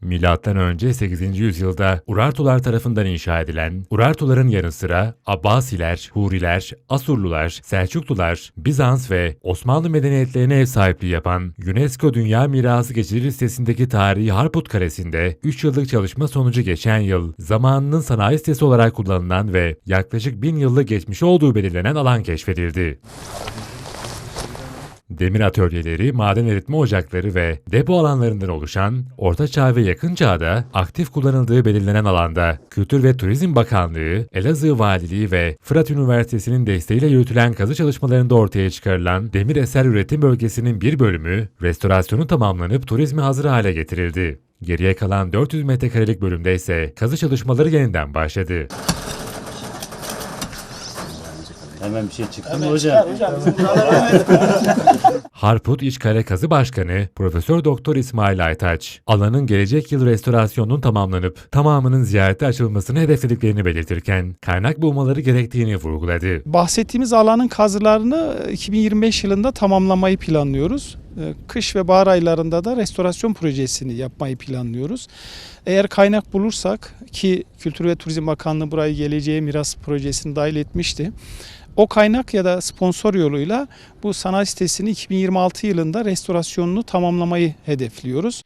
Milattan önce 8. yüzyılda Urartular tarafından inşa edilen, Urartuların yanı sıra Abbasiler, Huriler, Asurlular, Selçuklular, Bizans ve Osmanlı medeniyetlerine ev sahipliği yapan UNESCO Dünya Mirası geçici listesindeki tarihi Harput Kalesi'nde 3 yıllık çalışma sonucu geçen yıl zamanının sanayi sitesi olarak kullanılan ve yaklaşık 1000 yıllık geçmişi olduğu belirlenen alan keşfedildi. Demir atölyeleri, maden eritme ocakları ve depo alanlarından oluşan, Orta Çağ ve Yakın Çağ'da aktif kullanıldığı belirlenen alanda Kültür ve Turizm Bakanlığı, Elazığ Valiliği ve Fırat Üniversitesi'nin desteğiyle yürütülen kazı çalışmalarında ortaya çıkarılan demir eser üretim bölgesinin bir bölümü restorasyonu tamamlanıp turizme hazır hale getirildi. Geriye kalan 400 metrekarelik bölümde ise kazı çalışmaları yeniden başladı. Hemen bir şey çıktı mı hocam? Harput İçkale Kazı Başkanı Profesör Doktor İsmail Aytaç, alanın gelecek yıl restorasyonunun tamamlanıp tamamının ziyarete açılmasını hedeflediklerini belirtirken kaynak bulmaları gerektiğini vurguladı. Bahsettiğimiz alanın kazılarını 2025 yılında tamamlamayı planlıyoruz. Ee, Kış ve bahar aylarında da restorasyon projesini yapmayı planlıyoruz. Eğer kaynak bulursak ki Kültür ve Turizm Bakanlığı burayı geleceğe miras projesini dahil etmişti. O kaynak ya da sponsor yoluyla bu sanayi sitesini 2026 yılında restorasyonunu tamamlamayı hedefliyoruz.